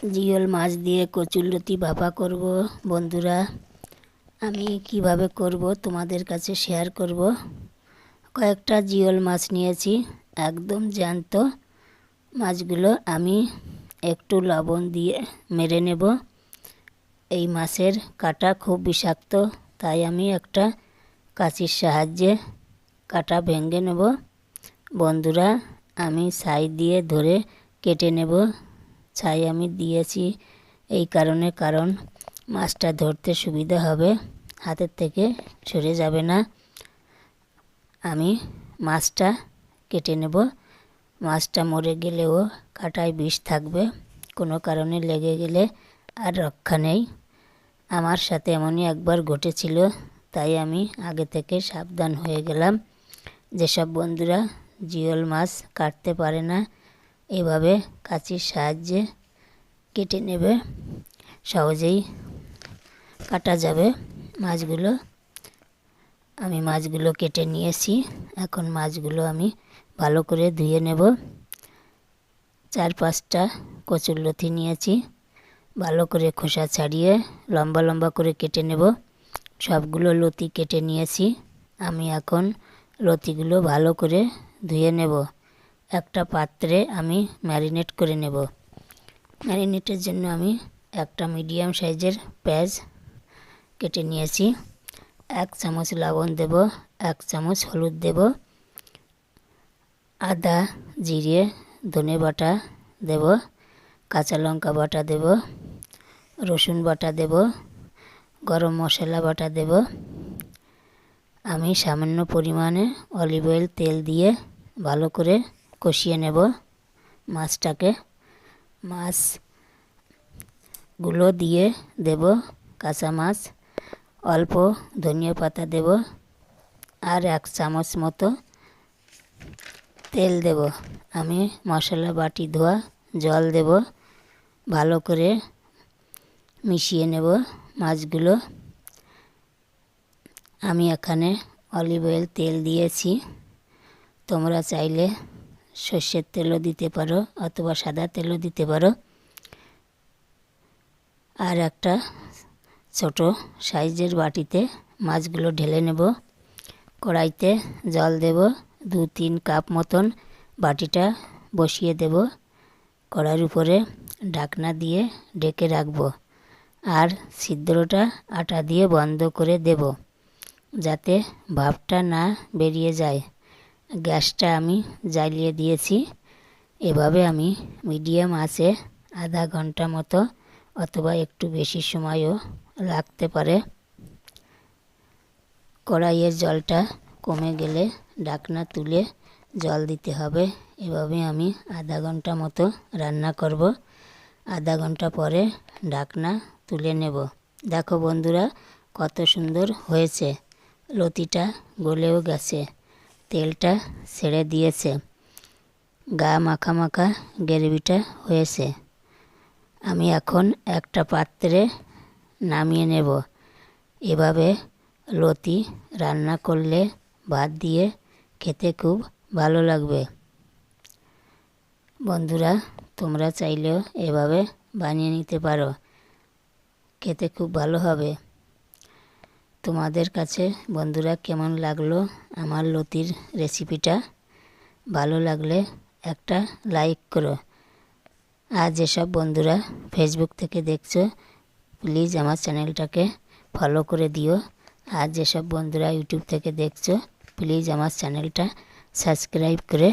জিওল মাছ দিয়ে কচুরলতি ভাপা করব, বন্ধুরা। আমি কীভাবে করব তোমাদের কাছে শেয়ার করব। কয়েকটা জিওল মাছ নিয়েছি, একদম জ্যান্ত। মাছগুলো আমি একটু লবণ দিয়ে মেরে নেব। এই মাছের কাটা খুব বিষাক্ত, তাই আমি একটা কাঁচির সাহায্যে কাটা ভেঙে নেব। বন্ধুরা, আমি ছাই দিয়ে ধরে কেটে নেব। ছাই আমি দিয়েছি। এই কারণে কারণ মাছটা ধরতে সুবিধা হবে। হাতের থেকে সরে যাবে না। আমি মাছটা কেটে নেব। মাছটা মরে গেলেও কাটায় বিষ থাকবে। কোনো কারণে লেগে গেলে আর রক্ষা নেই। আমার সাথে এমনই একবার ঘটেছিল, তাই আমি আগে থেকে সাবধান হয়ে গেলাম। যেসব বন্ধুরা জিওল মাছ কাটতে পারে না এভাবে কাঁচির সাহায্যে কেটে নেবে। সহজেই কাটা যাবে। মাছগুলো আমি মাছগুলো কেটে নিয়েছি। এখন মাছগুলো আমি ভালো করে ধুয়ে নেব। চার পাঁচটা কচুরলতি নিয়েছি। ভালো করে খোসা ছাড়িয়ে লম্বা লম্বা করে কেটে নেব। সবগুলো লতি কেটে নিয়েছি। আমি এখন লতিগুলো ভালো করে ধুয়ে নেব। একটা পাত্রে আমি ম্যারিনেট করে নেব। ম্যারিনেটের জন্য আমি একটা মিডিয়াম সাইজের পেঁয়াজ কেটে নিয়েছি। এক চামচ লবণ দেব, এক চামচ হলুদ দেব, আদা, জিরে, ধনে বাটা দেব, কাঁচা লঙ্কা বাটা দেব, রসুন বাটা দেব, গরম মশলা বাটা দেব। আমি সামান্য পরিমাণে অলিভ অয়েল তেল দিয়ে ভালো করে কষিয়ে নেব মাছটাকে। মাছগুলো দিয়ে দেব কাঁচা মাছ, অল্প ধনিয়া পাতা দেব আর এক চামচ মতো তেল দেব। আমি মশলা বাটি ধোয়া জল দেব, ভালো করে মিশিয়ে নেব মাছগুলো। আমি এখানে অলিভ অয়েল তেল দিয়েছি, তোমরা চাইলে সর্ষের তেলও দিতে পারো অথবা সাদা তেলও দিতে পারো। আর একটা ছোট সাইজের বাটিতে মাছগুলো ঢেলে নেব। কড়াইতে জল দেব দু তিন কাপ মতন বাটিটা বসিয়ে দেব। কড়াইয়ের উপরে ঢাকনা দিয়ে ডেকে রাখব আর ছিদ্রটা আটা দিয়ে বন্ধ করে দেব যাতে ভাপটা না বেরিয়ে যায়। গ্যাসটা আমি জ্বালিয়ে দিয়েছি। এভাবে আমি মিডিয়াম আছে, আধা ঘণ্টা মতো অথবা একটু বেশি সময়ও লাগতে পারে। কড়াইয়ের জলটা কমে গেলে ডাকনা তুলে জল দিতে হবে। এভাবে আমি আধা ঘণ্টা মতো রান্না করব। আধা ঘণ্টা পরে ঢাকনা তুলে নেব। দেখো বন্ধুরা, কত সুন্দর হয়েছে। লতিটা গলেও গেছে। তেলটা ছেড়ে দিয়েছে। গা মাখা মাখা গ্রেভিটা হয়েছে। আমি এখন একটা পাত্রে নামিয়ে নেব। এভাবে লতি রান্না করলে ভাত দিয়ে খেতে খুব ভালো লাগবে। বন্ধুরা, তোমরা চাইলেও এভাবে বানিয়ে নিতে পারো। খেতে খুব ভালো হবে। তোমাদের কাছে বন্ধুরা কেমন লাগল আমার লতির রেসিপিটা? ভালো লাগলে একটা লাইক করো। আর যেসব বন্ধুরা ফেসবুক থেকে দেখছ প্লিজ আমার চ্যানেলটাকে ফলো করে দিও। আর যেসব বন্ধুরা ইউটিউব থেকে দেখছ প্লিজ আমার চ্যানেলটা সাবস্ক্রাইব করে